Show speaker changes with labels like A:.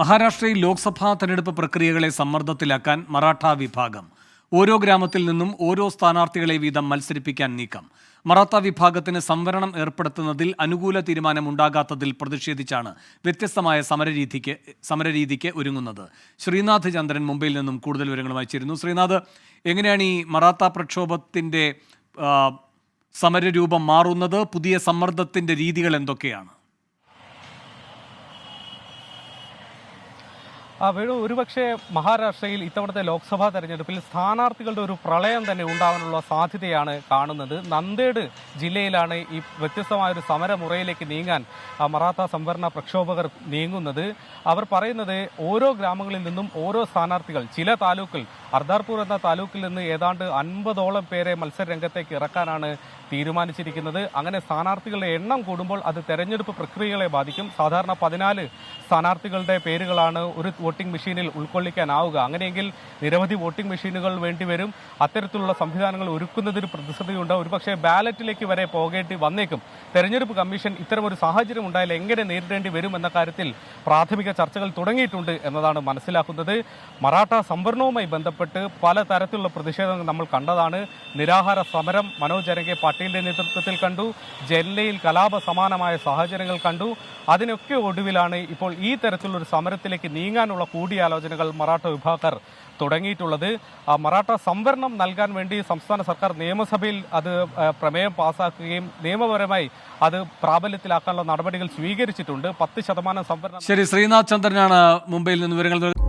A: മഹാരാഷ്ട്രയിൽ ലോക്സഭാ തെരഞ്ഞെടുപ്പ് പ്രക്രിയകളെ സമ്മർദ്ദത്തിലാക്കാൻ മറാഠ വിഭാഗം. ഓരോ ഗ്രാമത്തിൽ നിന്നും ഓരോ സ്ഥാനാർത്ഥികളെ വീതം മത്സരിപ്പിക്കാൻ നീക്കം. മറാത്ത വിഭാഗത്തിന് സംവരണം ഏർപ്പെടുത്തുന്നതിൽ അനുകൂല തീരുമാനം ഉണ്ടാകാത്തതിൽ പ്രതിഷേധിച്ചാണ് വ്യത്യസ്തമായ സമരരീതിക്ക് സമരരീതിക്ക് ഒരുങ്ങുന്നത്. ശ്രീനാഥ് ചന്ദ്രൻ മുംബൈയിൽ നിന്നും കൂടുതൽ വിവരങ്ങളുമായി ചേരുന്നു. ശ്രീനാഥ് എങ്ങനെയാണ് ഈ മറാത്ത പ്രക്ഷോഭത്തിന്റെ സമരരൂപം മാറുന്നത്? പുതിയ സമ്മർദ്ദത്തിന്റെ രീതികൾ എന്തൊക്കെയാണ്?
B: വേണു ഒരുപക്ഷെ മഹാരാഷ്ട്രയിൽ ഇത്തവണത്തെ ലോക്സഭാ തെരഞ്ഞെടുപ്പിൽ സ്ഥാനാർത്ഥികളുടെ ഒരു പ്രളയം തന്നെ ഉണ്ടാകാനുള്ള സാധ്യതയാണ് കാണുന്നത്. നന്ദേഡ് ജില്ലയിലാണ് ഈ വ്യത്യസ്തമായ ഒരു സമരമുറയിലേക്ക് നീങ്ങാൻ മറാത്ത സംവരണ പ്രക്ഷോഭകർ നീങ്ങുന്നത്. അവർ പറയുന്നത് ഓരോ ഗ്രാമങ്ങളിൽ നിന്നും ഓരോ സ്ഥാനാർത്ഥികൾ ചില താലൂക്കിൽ അർദാർപൂർ എന്ന താലൂക്കിൽ നിന്ന് ഏതാണ്ട് അൻപതോളം പേരെ മത്സരരംഗത്തേക്ക് ഇറക്കാനാണ് തീരുമാനിച്ചിരിക്കുന്നത്. അങ്ങനെ സ്ഥാനാർത്ഥികളുടെ എണ്ണം കൂടുമ്പോൾ അത് തെരഞ്ഞെടുപ്പ് പ്രക്രിയകളെ ബാധിക്കും. സാധാരണ പതിനാല് സ്ഥാനാർത്ഥികളുടെ പേരുകളാണ് ഒരു വോട്ടിംഗ് മെഷീനിൽ ഉൾക്കൊള്ളിക്കാനാവുക. അങ്ങനെയെങ്കിൽ നിരവധി വോട്ടിംഗ് മെഷീനുകൾ വേണ്ടിവരും അത്തരത്തിലുള്ള സംവിധാനങ്ങൾ ഒരുക്കുന്നതിന് പ്രതിസന്ധിയുണ്ട്. ഒരുപക്ഷെ ബാലറ്റിലേക്ക് വരെ പോകേണ്ടി വന്നേക്കും. തെരഞ്ഞെടുപ്പ് കമ്മീഷൻ ഇത്തരമൊരു സാഹചര്യം ഉണ്ടായാൽ എങ്ങനെ നേരിടേണ്ടി വരും എന്ന കാര്യത്തിൽ പ്രാഥമിക ചർച്ചകൾ തുടങ്ങിയിട്ടുണ്ട് എന്നതാണ് മനസ്സിലാക്കുന്നത്. മറാഠ സംവരണവുമായി ബന്ധപ്പെട്ട് പല തരത്തിലുള്ള പ്രതിഷേധങ്ങൾ നമ്മൾ കണ്ടതാണ്. നിരാഹാര സമരം മനോജ് അരങ്കെ പാട്ടീലിന്റെ നേതൃത്വത്തിൽ കണ്ടു. ജെല്ലയിൽ കലാപ സമാനമായ സാഹചര്യങ്ങൾ കണ്ടു. അതിനൊക്കെ ഒടുവിലാണ് ഇപ്പോൾ ഈ തരത്തിലുള്ള ഒരു സമരത്തിലേക്ക് നീങ്ങാനുള്ള കൂടിയാലോചനകൾ മറാഠ വിഭാഗക്കാർ തുടങ്ങിയിട്ടുള്ളത്. മറാഠ സംവരണം നൽകാൻ വേണ്ടി സംസ്ഥാന സർക്കാർ നിയമസഭയിൽ അത് പ്രമേയം പാസാക്കുകയും നിയമപരമായി അത് പ്രാബല്യത്തിലാക്കാനുള്ള നടപടികൾ സ്വീകരിച്ചിട്ടുണ്ട്. പത്ത് ശതമാനം സംവരണം
A: ശരി ശ്രീനാഥ് ചന്ദ്രനാണ് മുംബൈയിൽ നിന്ന് വിവരങ്ങൾ